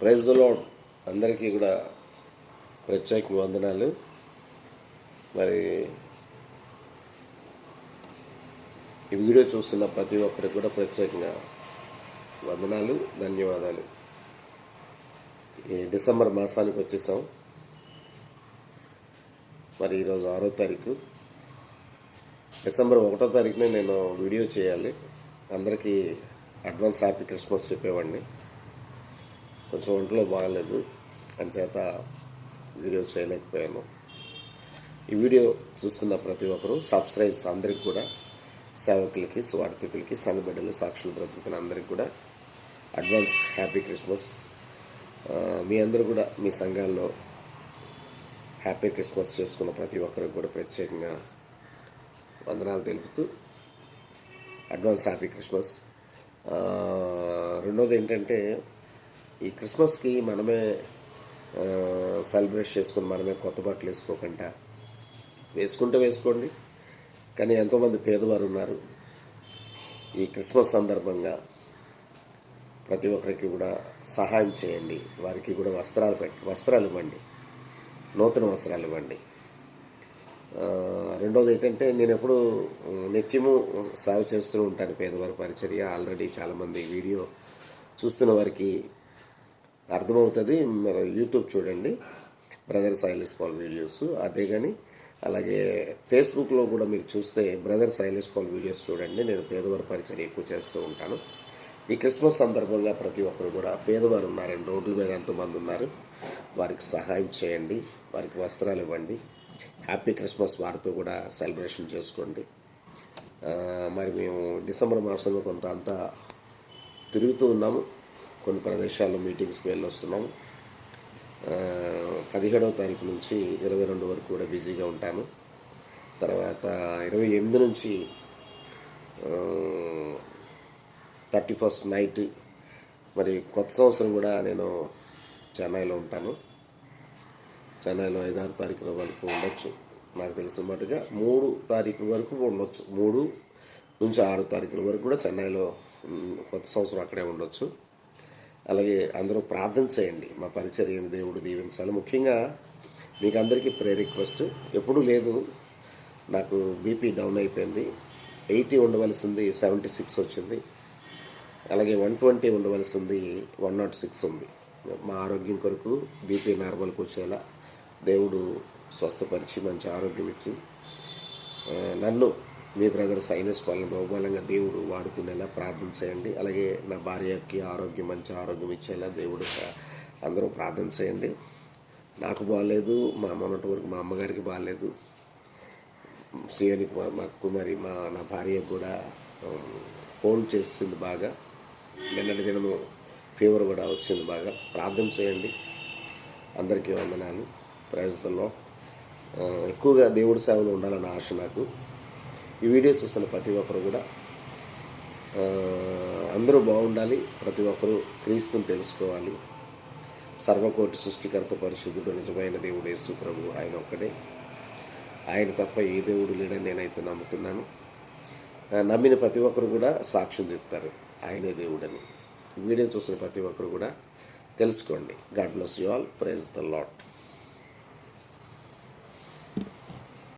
Praise load అందరికీ కూడా ప్రత్యేక వందనాలు. మరి ఈ వీడియో చూస్తున్న ప్రతి ఒక్కరికి కూడా ప్రత్యేకంగా వందనాలు ధన్యవాదాలు. ఈ డిసెంబర్ మాసానికి వచ్చేసాం. మరి ఈరోజు ఆరో తారీఖు. డిసెంబర్ ఒకటో తారీఖునే నేను వీడియో చేయాలి. అందరికీ అడ్వాన్స్ హ్యాపీ క్రిస్మస్ చెప్పేవాడిని. కొంచెం ఒంట్లో బాగాలేదు. అంచేత వీడియో చేయలేకపోయాను. ఈ వీడియో చూస్తున్న ప్రతి ఒక్కరూ సబ్స్క్రైబ్స్ అందరికి కూడా సేవకులకి స్వార్థికులకి సంఘబిడ్డలు సాక్షులు బ్రతుకుతున్న అందరికి కూడా అడ్వాన్స్ హ్యాపీ క్రిస్మస్ మీ అందరూ కూడా మీ సంఘాల్లో హ్యాపీ క్రిస్మస్ చేసుకున్న ప్రతి ఒక్కరికి కూడా ప్రత్యేకంగా వందనాలు తెలుపుతూ అడ్వాన్స్ హ్యాపీ క్రిస్మస్ రెండోది ఏంటంటే ఈ క్రిస్మస్కి మనమే సెలబ్రేట్ చేసుకుని మనమే కొత్త బట్టలు వేసుకోకుండా వేసుకుంటే వేసుకోండి. కానీ ఎంతోమంది పేదవారు ఉన్నారు. ఈ క్రిస్మస్ సందర్భంగా ప్రతి ఒక్కరికి కూడా సహాయం చేయండి. వారికి కూడా వస్త్రాలు పెట్టి వస్త్రాలు ఇవ్వండి. నూతన వస్త్రాలు ఇవ్వండి. రెండోది ఏంటంటే నేను ఎప్పుడు నిత్యము సేవ చేస్తూ ఉంటాను పేదవారి పరిచర్య. ఆల్రెడీ చాలామంది వీడియో చూస్తున్న వారికి అర్థమవుతుంది. మరి యూట్యూబ్ చూడండి. బ్రదర్ సైలెస్ పాల్ వీడియోస్ అదే కానీ అలాగే ఫేస్బుక్లో కూడా మీరు చూస్తే బ్రదర్ సైలెస్ పాల్ వీడియోస్ చూడండి. నేను పేదవారి పరిచయం ఎక్కువ చేస్తూ ఉంటాను. ఈ క్రిస్మస్ సందర్భంగా ప్రతి ఒక్కరు కూడా పేదవారు ఉన్నారండి రోడ్ల మీద ఎంతోమంది ఉన్నారు. వారికి సహాయం చేయండి. వారికి వస్త్రాలు ఇవ్వండి. హ్యాపీ క్రిస్మస్ వారితో కూడా సెలబ్రేషన్ చేసుకోండి. మరి మేము డిసెంబర్ మాసంలో కొంత అంతా తిరుగుతూ ఉన్నాము. కొన్ని ప్రదేశాల్లో మీటింగ్స్కి వెళ్ళి పదిహేడవ తారీఖు నుంచి ఇరవై రెండు వరకు కూడా బిజీగా ఉంటాను. తర్వాత ఇరవై ఎనిమిది నుంచి థర్టీ ఫస్ట్ నైట్ మరి కొత్త సంవత్సరం కూడా నేను చెన్నైలో ఉంటాను. చెన్నైలో ఐదారు తారీఖుల వరకు ఉండొచ్చు. నాకు తెలిసిన మటుగా మూడు తారీఖు వరకు ఉండొచ్చు. మూడు నుంచి ఆరు తారీఖుల వరకు కూడా చెన్నైలో కొత్త సంవత్సరం అక్కడే ఉండొచ్చు. అలాగే అందరూ ప్రార్థన చేయండి. మా పరిచర్యను దేవుడు దీవించాలి. ముఖ్యంగా మీకు అందరికీ ప్రే రిక్వెస్ట్ ఎప్పుడూ లేదు. నాకు బీపీ డౌన్ అయిపోయింది. ఎయిటీ ఉండవలసింది సెవెంటీ సిక్స్ వచ్చింది. అలాగే వన్ ట్వంటీ ఉండవలసింది వన్ నాట్ సిక్స్ ఉంది. మా ఆరోగ్యం కొరకు బీపీ నార్మల్కి వచ్చేలా దేవుడు స్వస్థపరిచి మంచి ఆరోగ్యం ఇచ్చి నన్ను మీ బ్రదర్ సైనస్ పాలన బహుబలంగా దేవుడు వాడుకునేలా ప్రార్థన చేయండి. అలాగే నా భార్యకి ఆరోగ్యం మంచి ఆరోగ్యం ఇచ్చేలా దేవుడు అందరూ ప్రార్థన చేయండి. నాకు బాగాలేదు మా మొన్నటి వరకు మా అమ్మగారికి బాగాలేదు సీఎనికి మా కుమారి మా నా భార్య కూడా ఫోన్ చేసింది బాగా. నిన్నటి దినము ఫీవర్ కూడా వచ్చింది బాగా. ప్రార్థన చేయండి. అందరికీ వందనాలు. ప్రజల్లో ఎక్కువగా దేవుడి సేవలో ఉండాలన్న ఆశ నాకు. ఈ వీడియో చూస్తున్న ప్రతి ఒక్కరు కూడా అందరూ బాగుండాలి. ప్రతి ఒక్కరూ క్రీస్తుని తెలుసుకోవాలి. సర్వకోటి సృష్టికర్త పరిశుద్ధుడు నిజమైన దేవుడు యేసు ప్రభు ఆయన ఒక్కడే. ఆయన తప్ప ఏ దేవుడు లేడని నేనైతే నమ్ముతున్నాను. నమ్మిన ప్రతి ఒక్కరు కూడా సాక్ష్యం చెప్తారు. ఆయనే దేవుడని. వీడియో చూసిన ప్రతి ఒక్కరు కూడా తెలుసుకోండి. God bless you all. Praise the lord